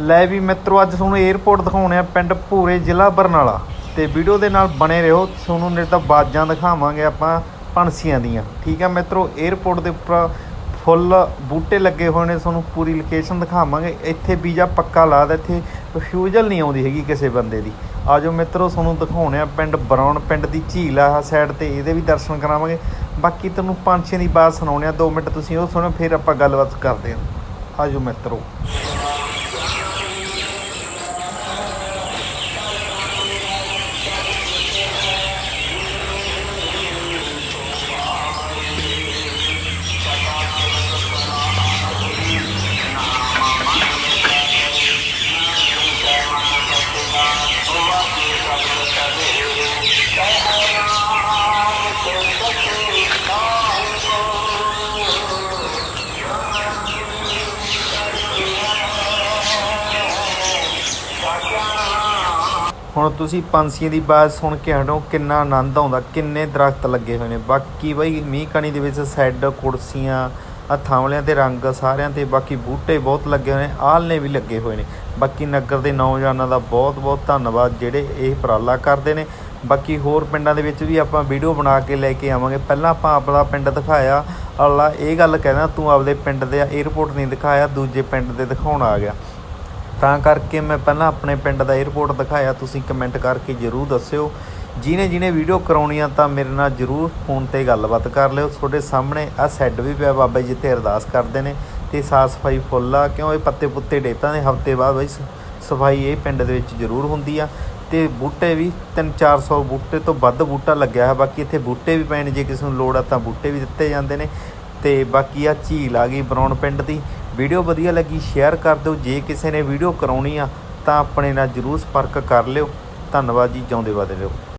ਲੈ ਵੀ ਮਿੱਤਰੋ, ਅੱਜ ਤੁਹਾਨੂੰ 에어ਪੋਰਟ ਦਿਖਾਉਣੇ ਆ ਪਿੰਡ ਭੂਰੇ ਜ਼ਿਲ੍ਹਾ ਬਰਨਾਲਾ। ਤੇ ਵੀਡੀਓ ਦੇ ਨਾਲ ਬਣੇ ਰਹੋ, ਤੁਹਾਨੂੰ ਨੇ ਤਾਂ ਬਾਜਾਂ ਦਿਖਾਵਾਂਗੇ ਆਪਾਂ ਪੰਛੀਆਂ ਦੀਆਂ। ਠੀਕ ਆ ਮਿੱਤਰੋ 에어ਪੋਰਟ ਦੇ ਉੱਪਰ ਫੁੱਲ ਬੂਟੇ ਲੱਗੇ ਹੋਏ ਨੇ, ਤੁਹਾਨੂੰ ਪੂਰੀ ਲੋਕੇਸ਼ਨ ਦਿਖਾਵਾਂਗੇ। ਇੱਥੇ ਵੀਜ਼ਾ ਪੱਕਾ ਲਾ ਦੇ ਇੱਥੇ ਰਿਫਿਊਜ਼ਲ ਨਹੀਂ ਆਉਂਦੀ ਹੈਗੀ ਕਿਸੇ ਬੰਦੇ ਦੀ। ਆਜੋ ਮਿੱਤਰੋ, ਤੁਹਾਨੂੰ ਦਿਖਾਉਣੇ ਆ ਪਿੰਡ ਬਰਾਉਣ, ਪਿੰਡ ਦੀ ਝੀਲ ਆ ਸਾਈਡ ਤੇ, ਇਹਦੇ ਵੀ ਦਰਸ਼ਨ ਕਰਾਵਾਂਗੇ। ਬਾਕੀ ਤੁਹਾਨੂੰ ਪੰਛੀਆਂ ਦੀ ਬਾਤ ਸੁਣਾਉਣੇ ਆ 2 ਮਿੰਟ ਤੁਸੀਂ ਉਹ ਸੁਣੋ, ਫਿਰ ਆਪਾਂ ਗੱਲਬਾਤ ਕਰਦੇ ਹਾਂ ਆਜੋ ਮਿੱਤਰੋ। ਹੁਣ ਤੁਸੀਂ ਪੰਛੀਆਂ ਦੀ ਆਵਾਜ਼ ਸੁਣ ਕੇ ਹਟੋ, ਕਿੰਨਾ ਆਨੰਦ ਆਉਂਦਾ, ਕਿੰਨੇ ਦਰਖਤ ਲੱਗੇ ਹੋਏ ਨੇ। ਬਾਕੀ ਬਈ ਮੀਂਹ ਕਣੀ ਦੇ ਵਿੱਚ ਸੈੱਡ ਕੁਰਸੀਆਂ ਆ ਥਾਂਵਲਿਆਂ ਤੇ ਰੰਗ ਸਾਰਿਆਂ ਤੇ, ਬਾਕੀ ਬੂਟੇ ਬਹੁਤ ਲੱਗੇ ਹੋਏ ਨੇ ਆਲਣੇ ਵੀ ਲੱਗੇ ਹੋਏ ਨੇ। ਬਾਕੀ ਨਗਰ ਦੇ ਨੌਜਵਾਨਾਂ ਦਾ ਬਹੁਤ ਬਹੁਤ ਧੰਨਵਾਦ, ਜਿਹੜੇ ਇਹ ਉਪਰਾਲਾ ਕਰਦੇ ਨੇ। ਬਾਕੀ ਹੋਰ ਪਿੰਡਾਂ ਦੇ ਵਿੱਚ ਵੀ ਆਪਾਂ ਵੀਡੀਓ ਬਣਾ ਕੇ ਲੈ ਕੇ ਆਵਾਂਗੇ। ਪਹਿਲਾਂ ਆਪਾਂ ਆਪਣਾ ਪਿੰਡ ਦਿਖਾਇਆ ਅੱਲਾ ਇਹ ਗੱਲ ਕਹਿੰਦਾ ਤੂੰ ਆਪਦੇ ਪਿੰਡ ਦੇ 에어ਪੋਰਟ ਨਹੀਂ ਦਿਖਾਇਆ, ਦੂਜੇ ਪਿੰਡ ਦੇ ਦਿਖਾਉਣ ਆ ਗਿਆ। ਤਾਂ ਕਰਕੇ ਮੈਂ ਪਹਿਲਾਂ ਆਪਣੇ ਪਿੰਡ ਦਾ 에어ਪੋਰਟ ਦਿਖਾਇਆ, ਤੁਸੀਂ ਕਮੈਂਟ ਕਰਕੇ ਜਰੂਰ ਦੱਸਿਓ। ਜਿਹਨੇ ਜਿਹਨੇ ਵੀਡੀਓ ਕਰਾਉਣੀ ਆ ਤਾਂ ਮੇਰੇ ਨਾਲ ਜਰੂਰ ਫੋਨ ਤੇ ਗੱਲਬਾਤ ਕਰ ਲਿਓ। ਤੁਹਾਡੇ ਸਾਹਮਣੇ ਆ ਸੈੱਡ ਵੀ ਪਿਆ ਬਾਬਾ ਜੀ ਜਿੱਥੇ ਅਰਦਾਸ ਕਰਦੇ ਨੇ ਤੇ ਸਾਫ਼ ਸਫ਼ਾਈ ਫੁੱਲ ਆ, ਕਿਉਂ ਇਹ ਪੱਤੇ ਪੁੱਤੇ ਡੇਤਾਂ ਦੇ ਹਫ਼ਤੇ ਬਾਅਦ ਬਈ ਸਫ਼ਾਈ ਇਹ ਪਿੰਡ ਦੇ ਵਿੱਚ ਜਰੂਰ ਹੁੰਦੀ ਆ। ਤੇ ਬੂਟੇ ਵੀ 3-400 ਬੂਟੇ ਤੋਂ ਵੱਧ ਬੂਟਾ ਲੱਗਿਆ ਹੈ, ਬਾਕੀ ਇੱਥੇ ਬੂਟੇ ਵੀ ਪਏ ਜੇ ਕਿਸੇ ਨੂੰ ਲੋੜ ਆ ਤਾਂ ਬੂਟੇ ਵੀ ਦਿੱਤੇ ਜਾਂਦੇ ਨੇ। ਤੇ ਬਾਕੀ ਆ ਝੀਲ ਆ ਗਈ ਬਰੌਨ ਪਿੰਡ ਦੀ। ਵੀਡੀਓ ਵਧੀਆ ਲੱਗੀ ਸ਼ੇਅਰ ਕਰ ਦਿਓ। ਜੇ ਕਿਸੇ ਨੇ ਵੀਡੀਓ ਕਰਾਉਣੀ ਆ, ਤਾਂ ਆਪਣੇ ਨਾਲ ਜਰੂਰ ਸੰਪਰਕ ਕਰ ਲਿਓ। ਧੰਨਵਾਦ ਜੀ, ਜਿਉਂਦੇ ਵਾਦੇ ਰਹੋ।